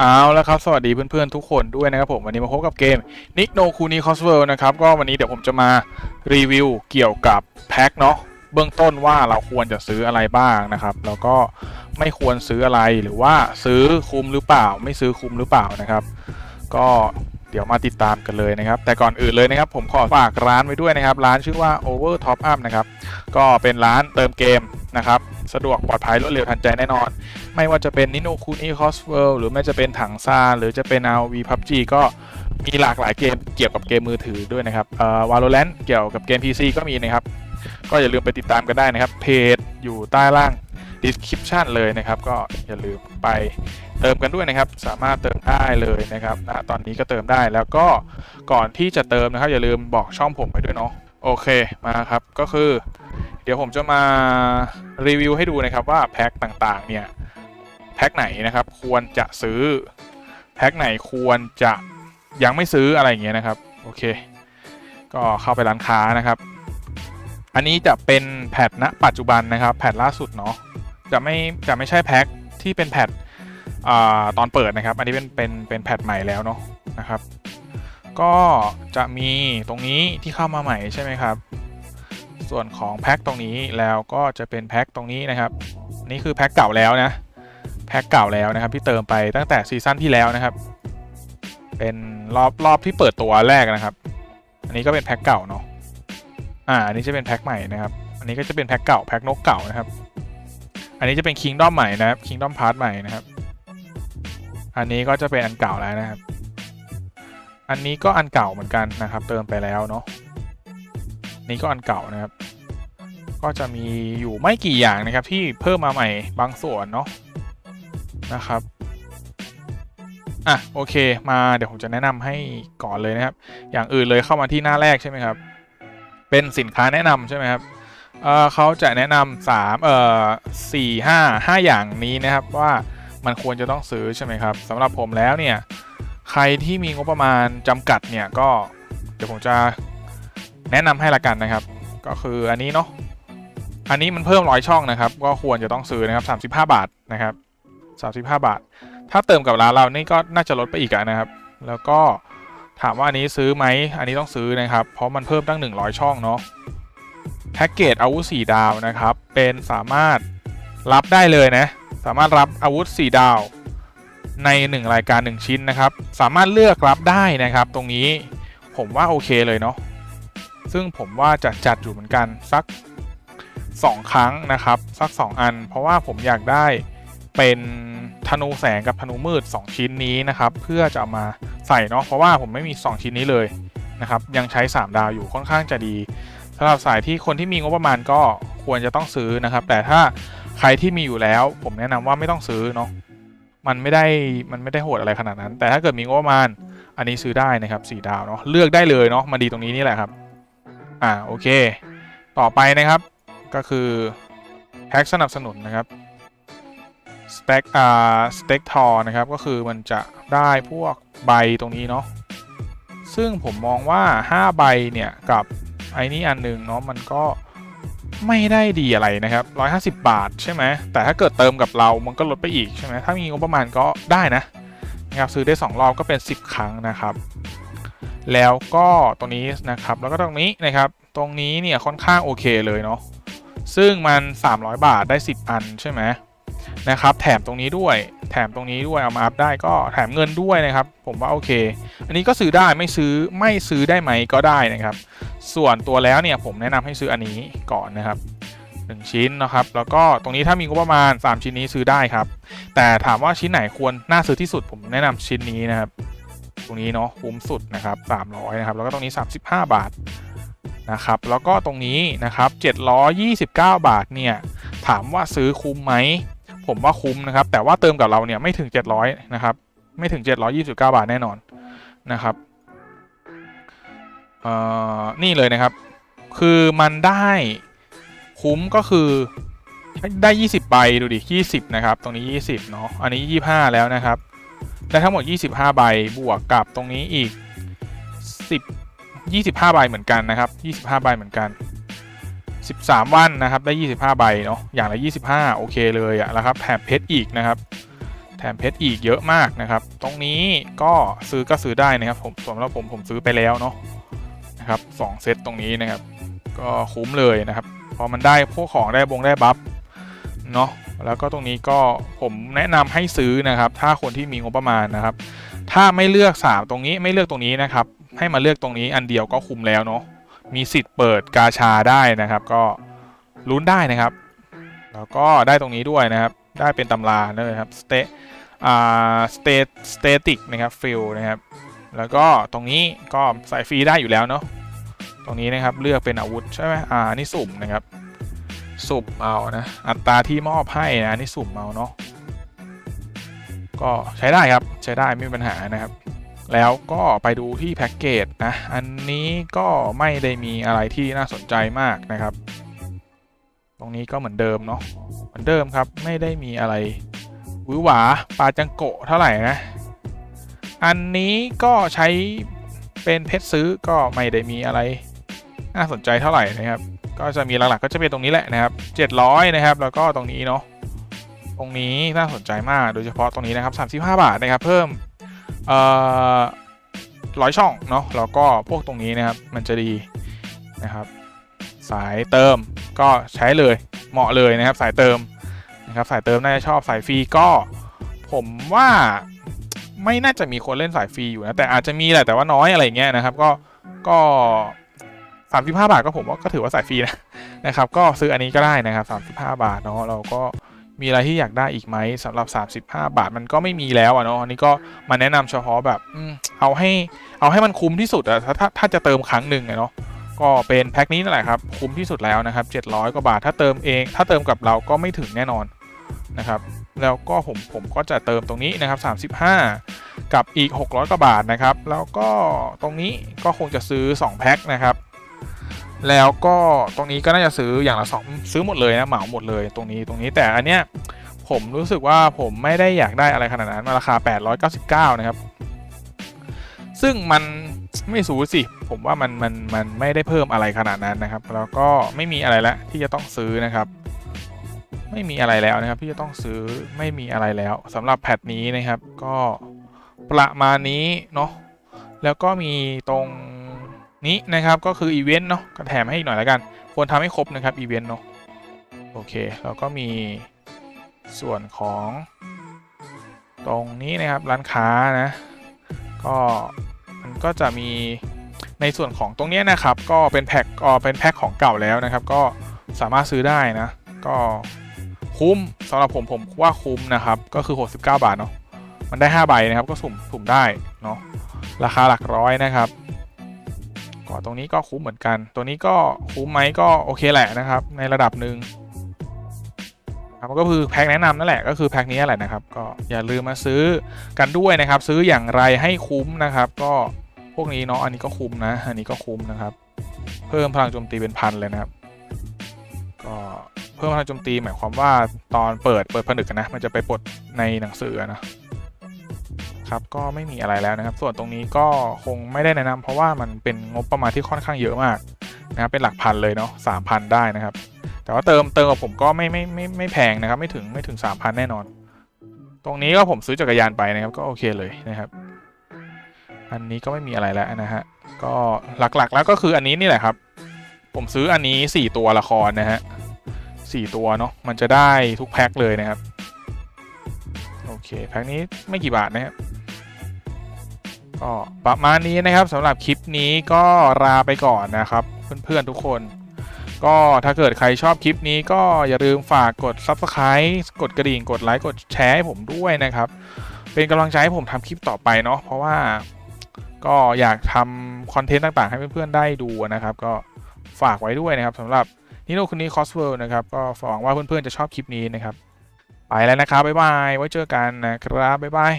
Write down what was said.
เอาแล้วครับ สวัสดีเพื่อนๆทุกคนด้วยนะครับผมวันนี้มาพบกับเกม Nick No Kuni c o s w o r l นะครับก็วันนี้เดี๋ยวผมจะมารีวิวเกี่ยวกับแพ็คเนาะเบื้องต้นว่าเราควรจะซื้ออะไรบ้างนะครับ แล้วก็ไม่ควรซื้ออะไรหรือว่าซื้อคุ้มหรือเปล่า ไม่ซื้อคุ้มหรือเปล่านะครับ ก็เดี๋ยวมาติดตามกันเลยนะครับ แต่ก่อนอื่นเลยนะครับ ผมขอฝากร้านไว้ด้วยนะครับ ร้านชื่อว่า Over Top Up นะครับก็เป็นร้านเติมเกมนะครับ สะดวกปลอดภัยรวดเร็วทันใจแน่นอน ไม่ว่าจะเป็น Nino Kuni Cosworld หรือไม่จะเป็นถังซาหรือจะเป็น RV PUBG ก็มีหลากหลายเกมเกี่ยวกับเกมมือถือด้วยนะครับเอ่อ Valorant เกี่ยวกับเกม PC ก็มีนะครับ ก็อย่าลืมไปติดตามกันได้นะครับ เพจอยู่ใต้ล่าง description เลยนะครับ ก็อย่าลืมไปเติมกันด้วยนะครับ สามารถเติมได้เลยนะครับณตอนนี้ก็เติมได้แล้วก็ก่อนที่จะเติมนะครับ อย่าลืมบอกช่องผมไปด้วยเนาะโอเคมาครับก็คือ ดี๋ยวผมจะมารีวิวให้ดูนะครับว่าแพ็คต่างๆเนี่ยแพ็คไหนนะครับควรจะซื้อแพ็คไหนควรจะยังไม่ซื้ออะไรอย่างเงี้ยนะครับโอเค ก็เข้าไปร้านค้านะครับ อันนี้จะเป็นแพทณปัจจุบันนะครับแพทล่าสุดเนาะจะไม่จะไม่ใช่แพ็คที่เป็นแพทอตอนเปิดนะครับ อันนี้เป็นเป็นเป็นแพทใหม่แล้วเนาะนะครับ ก็จะมีตรงนี้ที่เข้ามาใหม่ใช่ไหมครับ ส่วนของแพ็คตรงนี้แล้วก็จะเป็นแพ็คตรงนี้นะครับ นี่คือแพ็คเก่าแล้วนะแพ็คเก่าแล้วนะครับที่เติมไปตั้งแต่ซีซั่นที่แล้วนะครับ เป็นรอบรอบที่เปิดตัวแรกนะครับ อันนี้ก็เป็นแพ็คเก่าเนาะอ่าอันนี้จะเป็นแพ็คใหม่นะครับ อันนี้ก็จะเป็นแพ็คเก่าแพ็คนกเก่านะครับ อันนี้จะเป็นคิงด้อมใหม่นะครับคิงด้อมพาร์ทใหม่นะครับ อันนี้ก็จะเป็นอันเก่าแล้วนะครับ อันนี้ก็อันเก่าเหมือนกันนะครับ เติมไปแล้วเนาะ นี่ก็อันเก่านะครับ ก็จะมีอยู่ไม่กี่อย่างนะครับ ที่เพิ่มมาใหม่บางส่วนเนาะนะครับอะโอเค มาเดี๋ยวผมจะแนะนำให้ก่อนเลยนะครับ อย่างอื่นเลยเข้ามาที่หน้าแรกใช่ไหมครับ เป็นสินค้าแนะนำใช่ไหมครับเออเขาจะแนะนำสามเอ่อสี่ห้าห้าอย่างนี้นะครับว่ามันควรจะต้องซื้อใช่ไหมครับสำหรับผมแล้วเนี่ย ใครที่มีงบประมาณจำกัดเนี่ยก็เดี๋ยวผมจะ แนะนำให้ละกันนะครับ ก็คืออันนี้เนาะอันนี้มันเพิ่มร้อยช่องนะครับ ก็ควรจะต้องซื้อนะครับ35 บาทนะครับ35 บาท ถ้าเติมกับร้านเรานี่ก็น่าจะลดไปอีกอะนะครับ แล้วก็ถามว่าอันนี้ซื้อไหมอันนี้ต้องซื้อนะครับ เพราะมันเพิ่มตั้ง 100 ช่องเนาะแพ็กเกจอาวุธ4ดาวนะครับ เป็นสามารถรับได้เลยนะ สามารถรับอาวุธ 4 ดาว ใน 1 รายการ 1 ชิ้นนะครับ สามารถเลือกรับได้นะครับ ตรงนี้ผมว่าโอเคเลยเนาะ ซึ่งผมว่าจะจัดอยู่เหมือนกันสัก 2 ครั้งนะครับ สัก 2 อัน เพราะว่าผมอยากได้เป็นธนูแสงกับธนูมืด 2 ชิ้นนี้นะครับ เพื่อจะเอามาใส่เนาะเพราะว่าผมไม่มี 2 ชิ้นนี้เลยนะครับ ยังใช้ 3 ดาวอยู่ค่อนข้างจะดีสำหรับสายที่คนที่มีงบประมาณก็ควรจะต้องซื้อนะครับ แต่ถ้าใครที่มีอยู่แล้ว ผมแนะนำว่าไม่ต้องซื้อเนาะมันไม่ได้มันไม่ได้โหดอะไรขนาดนั้น แต่ถ้าเกิดมีงบประมาณอันนี้ซื้อได้นะครับ4ดาวเนาะเลือกได้เลยเนาะมาดีตรงนี้นี่แหละครับ อ่าโอเค ต่อไปนะครับก็คือแพ็กสนับสนุนนะครับสเต็กอ่าสเต็กทอนะครับก็คือมันจะได้พวกใบตรงนี้เนาะซึ่งผมมองว่า 5 ใบเนี่ยกับไอ้นี้อันหนึ่งเนาะมันก็ไม่ได้ดีอะไรนะครับ 150 บาทใช่ไหมแต่ถ้าเกิดเติมกับเรามันก็ลดไปอีกใช่ไหมถ้ามีงบประมาณก็ได้นะนะครับซื้อได้ 2 รอบก็เป็น 10 ครั้งนะครับ แล้วก็ตรงนี้นะครับ แล้วก็ตรงนี้นะครับ ตรงนี้เนี่ยค่อนข้างโอเคเลยเนาะ ซึ่งมัน 300 บาทได้ 10 อันใช่ไหมนะครับ แถมตรงนี้ด้วย แถมตรงนี้ด้วยเอามาอัพได้ก็แถมเงินด้วยนะครับ ผมว่าโอเค อันนี้ก็ซื้อได้ไม่ซื้อไม่ซื้อได้ไหมก็ได้นะครับ ส่วนตัวแล้วเนี่ยผมแนะนำให้ซื้ออันนี้ก่อนนะครับ1ชิ้นนะครับ แล้วก็ตรงนี้ถ้ามีงบประมาณ 3 ชิ้นนี้ซื้อได้ครับ แต่ถามว่าชิ้นไหนควรน่าซื้อที่สุดผมแนะนำชิ้นนี้นะครับ ตรงนี้เนาะคุ้มสุดนะครับ300นะครับแล้วก็ตรงนี้ 35 บาทนะครับแล้วก็ตรงนี้นะครับ729 บาทเนี่ยถามว่าซื้อคุ้มไหมผมว่าคุ้มนะครับแต่ว่าเติมกับเราเนี่ยไม่ถึง 700นะครับไม่ถึง 729 บาทแน่นอนนะครับเอ่อนี่เลยนะครับ คือมันได้คุ้มก็คือได้ 20 ใบ ดูดิ 20 นะครับ ตรงนี้ 20 เนาะ อันนี้ 25 แล้วนะครับ ได้ทั้งหมด 25 ใบบวกกับตรงนี้อีก 10 25 ใบเหมือนกันนะครับ 25 ใบเหมือนกัน 13 วันนะครับ ได้ 25 ใบเนาะ อย่างละ 25 โอเคเลยอะแล้วครับ แถมเพชรอีกนะครับ แถมเพชรอีกเยอะมากนะครับ ตรงนี้ก็ซื้อก็ซื้อได้นะครับ ผมสำหรับผมผมซื้อไปแล้วเนาะนะครับสเซตตรงนี้นะครับ ก็คุ้มเลยนะครับ พอมันได้พวกของได้บงได้บัฟ เนาะแล้วก็ตรงนี้ก็ผมแนะนำให้ซื้อนะครับ ถ้าคนที่มีงบประมาณนะครับ ถ้าไม่เลือก 3 ตรงนี้ไม่เลือกตรงนี้นะครับ ให้มาเลือกตรงนี้อันเดียวก็คุมแล้วเนาะมีสิทธิ์เปิดกาชาได้นะครับ ก็ลุ้นได้นะครับ แล้วก็ได้ตรงนี้ด้วยนะครับ ได้เป็นตำราเลยครับสเตอ่าสเตสเตติกนะครับฟิลนะครับ แล้วก็ตรงนี้ก็ใส่ฟรีได้อยู่แล้วเนาะตรงนี้นะครับเลือกเป็นอาวุธใช่ไหมอ่านี่สุ่มนะครับ สุ่มเอานะ อัตราที่มอบให้นะนนี่สุ่มเอาเนาะก็ใช้ได้ครับใช้ได้ไม่มีปัญหานะครับ แล้วก็ไปดูที่แพ็กเกจนะ อันนี้ก็ไม่ได้มีอะไรที่น่าสนใจมากนะครับ ตรงนี้ก็เหมือนเดิมเนาะเหมือนเดิมครับไม่ได้มีอะไรหวือหวาปลาจังโกะเท่าไหร่นะ อันนี้ก็ใช้เป็นเพชรซื้อก็ไม่ได้มีอะไรน่าสนใจเท่าไหร่นะครับ ก็จะมีหลักๆก็จะเป็นตรงนี้แหละนะครับ700นะครับ แล้วก็ตรงนี้เนาะตรงนี้น่าสนใจมากโดยเฉพาะตรงนี้นะครับ35 บาทนะครับ เพิ่มเอ่อร้อยช่องเนาะแล้วก็พวกตรงนี้นะครับมันจะดีนะครับ สายเติมก็ใช้เลยเหมาะเลยนะครับ สายเติมนะครับ สายเติมน่าจะชอบสายฟรีก็ ผมว่าไม่น่าจะมีคนเล่นสายฟรีอยู่นะแต่อาจจะมีแหละแต่ว่าน้อยอะไรเงี้ยนะครับ ก็ก็ 35 บาทก็ผมว่าก็ถือว่าสายฟรีนะนะครับก็ซื้ออันนี้ก็ได้นะครับ35 บาทเนาะเราก็มีอะไรที่อยากได้อีกไหมสำหรับ 35 บาทมันก็ไม่มีแล้วอะเนาะอันนี้ก็มาแนะนำเฉพาะแบบเอาให้เอาให้มันคุ้มที่สุดอะถ้าถ้าถ้าจะเติมครั้งหนึ่งอะเนาะก็เป็นแพ็คนี้นั่นแหละครับคุ้มที่สุดแล้วนะครับ700กว่าบาทถ้าเติมเอง ถ้าเติมกับเราก็ไม่ถึงแน่นอนนะครับแล้วก็ผมผมก็จะเติมตรงนี้นะครับ 35 กับอีก 600กว่าบาทนะครับ แล้วก็ตรงนี้ก็คงจะซื้อ 2 แพ็คนะครับ แล้วก็ตรงนี้ก็น่าจะซื้ออย่างละสองซื้อหมดเลยนะเหมาหมดเลยตรงนี้ตรงนี้แต่อันเนี้ยผมรู้สึกว่าผมไม่ได้อยากได้อะไรขนาดนั้นมาราคา 899 นะครับ ซึ่งมันไม่สูสิ ผมว่ามันมันมันไม่ได้เพิ่มอะไรขนาดนั้นนะครับ แล้วก็ไม่มีอะไรแล้วที่จะต้องซื้อนะครับ ไม่มีอะไรแล้วนะครับ ที่จะต้องซื้อไม่มีอะไรแล้วสำหรับแพทนี้นะครับ ก็ประมาณนี้เนาะแล้วก็มีตรง นี้นะครับก็คืออีเวนต์เนาะก็แถมให้อีกหน่อยแล้วกัน ควรทำให้ครบนะครับอีเวนต์เนาะโอเคแล้วก็มีส่วนของตรงนี้นะครับร้านค้านะก็มันก็จะมีในส่วนของตรงนี้นะครับ ก็เป็นแพ็คก็เป็นแพ็คของเก่าแล้วนะครับ ก็สามารถซื้อได้นะ ก็คุ้มสำหรับผมผมว่าคุ้มนะครับ ก็คือ 69 บาทเนาะมันได้ 5 ใบนะครับ ก็สุ่มสุ่มได้เนาะราคาหลักร้อยนะครับ ก็ตรงนี้ก็คุ้มเหมือนกัน ตัวนี้ก็คุ้มไหมก็โอเคแหละนะครับ ในระดับหนึ่งครับก็คือแพ็คแนะนำนั่นแหละก็คือแพ็คนี้แหละนะครับ ก็อย่าลืมมาซื้อกันด้วยนะครับ ซื้ออย่างไรให้คุ้มนะครับ ก็พวกนี้เนาะอันนี้ก็คุ้มนะ อันนี้ก็คุ้มนะครับ เพิ่มพลังโจมตีเป็นพันเลยนะครับ ก็เพิ่มพลังโจมตีหมายความว่าตอนเปิดเปิดผนึกนะ มันจะไปปลดในหนังสืออะ นะครับก็ไม่มีอะไรแล้วนะครับ ส่วนตรงนี้ก็คงไม่ได้แนะนำเพราะว่ามันเป็นงบประมาณที่ค่อนข้างเยอะมากนะครับเป็นหลักพันเลยเนาะสามพันได้นะครับ แต่ว่าเติมเติมกับผมก็ไม่ไม่ไม่ไม่แพงนะครับไม่ถึงไม่ถึงสามพันแน่นอน ตรงนี้ก็ผมซื้อจักรยานไปนะครับก็โอเคเลยนะครับ อันนี้ก็ไม่มีอะไรแล้วนะฮะก็หลักๆแล้วก็คืออันนี้นี่แหละครับ ผมซื้ออันนี้ 4 ตัวละครนะฮะสี่ตัวเนาะมันจะได้ทุกแพ็คเลยนะครับ โอเค แพ็คนี้ไม่กี่บาทนะครับ ก็ประมาณนี้นะครับสำหรับคลิปนี้ก็ลาไปก่อนนะครับ เพื่อนๆทุกคน ก็ถ้าเกิดใครชอบคลิปนี้ก็อย่าลืมฝากกด Subscribe กดกระดิ่งกดไลค์กดแชร์ให้ผมด้วยนะครับ เป็นกำลังใจให้ผมทำคลิปต่อไปเนาะเพราะว่าก็อยากทำคอนเทนต์ต่างๆ ให้เพื่อนๆได้ดูนะครับ ก็ฝากไว้ด้วยนะครับสำหรับนิโนคุนี้คอสเวิร์นะครับ ก็หวังว่าเพื่อนๆจะชอบคลิปนี้นะครับ ไปแล้วนะครับ บ๊ายบาย ไว้เจอกันนะครับ บ๊ายบาย